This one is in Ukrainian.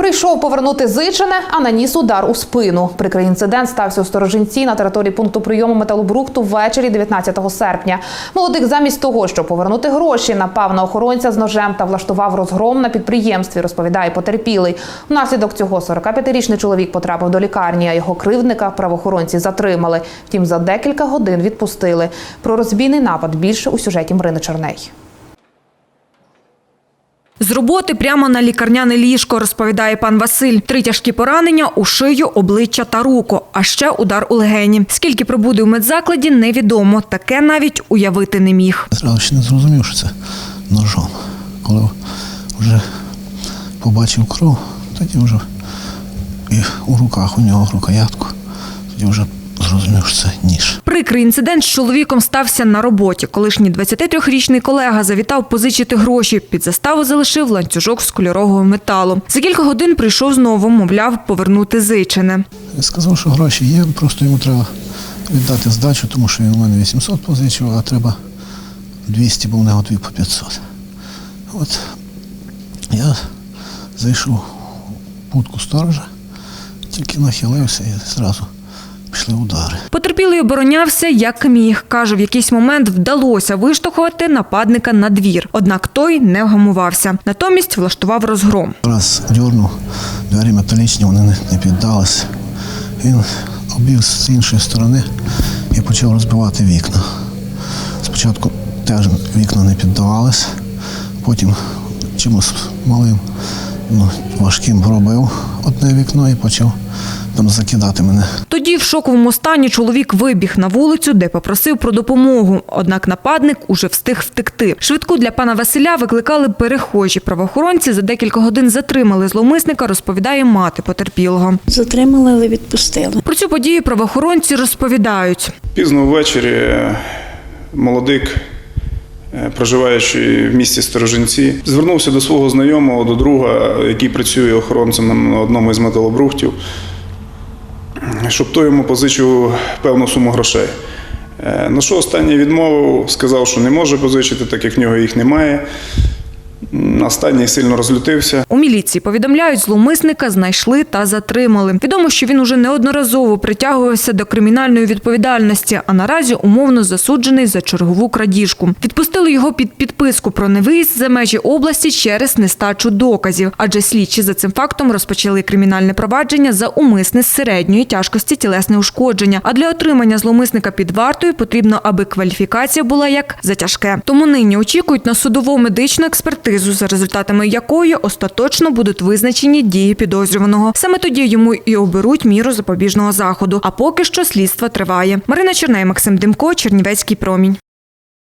Прийшов повернути зичене, а наніс удар у спину. Прикрий інцидент стався у сторожинці на території пункту прийому металобрухту ввечері 19 серпня. Молодик замість того, щоб повернути гроші, напав на охоронця з ножем та влаштував розгром на підприємстві. Розповідає потерпілий. Внаслідок цього 45-річний чоловік потрапив до лікарні, а його кривдника правоохоронці затримали. Втім, за декілька годин відпустили. Про розбійний напад більше у сюжеті Марини Черней. З роботи прямо на лікарняне ліжко, розповідає пан Василь. Три тяжкі поранення у шию, обличчя та руку, а ще удар у легені. Скільки пробуде у медзакладі, невідомо. Таке навіть уявити не міг. Зразу ще не зрозумів, що це ножом. Коли вже побачив кров, тоді вже і у руках у нього рукоятку, тоді вже це ніж. Прикрий інцидент з чоловіком стався на роботі. Колишній 23-річний колега завітав позичити гроші. Під заставу залишив ланцюжок з кольорового металу. За кілька годин прийшов знову, мовляв, повернути зичене. Я сказав, що гроші є, просто йому треба віддати здачу, тому що він у мене 800 позичив, а треба 200, бо в нього дві по 500. От я зайшов в будку сторожа, тільки нахилився і зразу пішли удари. Потерпілий оборонявся як міг. Каже, в якийсь момент вдалося виштовхувати нападника на двір. Однак той не вгамувався. Натомість влаштував розгром. Раз дьорнув, двері металічні, вони не, піддалися. Він обіг з іншої сторони і почав розбивати вікна. Спочатку теж вікна не піддавалися, потім чимось малим, ну, важким пробив одне вікно і почав там закидати мене. Тоді в шоковому стані чоловік вибіг на вулицю, де попросив про допомогу. Однак нападник уже встиг втекти. Швидку для пана Василя викликали перехожі. Правоохоронці за декілька годин затримали зловмисника, розповідає мати потерпілого. Затримали, але відпустили. Про цю подію правоохоронці розповідають. Пізно ввечері е, молодик, е, проживаючи в місті Сторожинці, звернувся до свого знайомого, до друга, який працює охоронцем на одному із металобрухтів, щоб той йому позичив певну суму грошей. Е, На що останній відмовив, сказав, що не може позичити, так як в нього їх немає. Останній сильно розлютився. У міліції повідомляють, зловмисника знайшли та затримали. Відомо, що він уже неодноразово притягувався до кримінальної відповідальності, а наразі умовно засуджений за чергову крадіжку. Відпустили його під підписку про невиїзд за межі області через нестачу доказів, адже слідчі за цим фактом розпочали кримінальне провадження за умисне середньої тяжкості тілесне ушкодження. А для отримання зловмисника під вартою потрібно, аби кваліфікація була як за тяжке. Тому нині очікують на судово медичну експертизу, за результатами якої остаточно будуть визначені дії підозрюваного. Саме тоді йому і оберуть міру запобіжного заходу. А поки що слідство триває. Марина Черней, Максим Демко, Чернівецький промінь.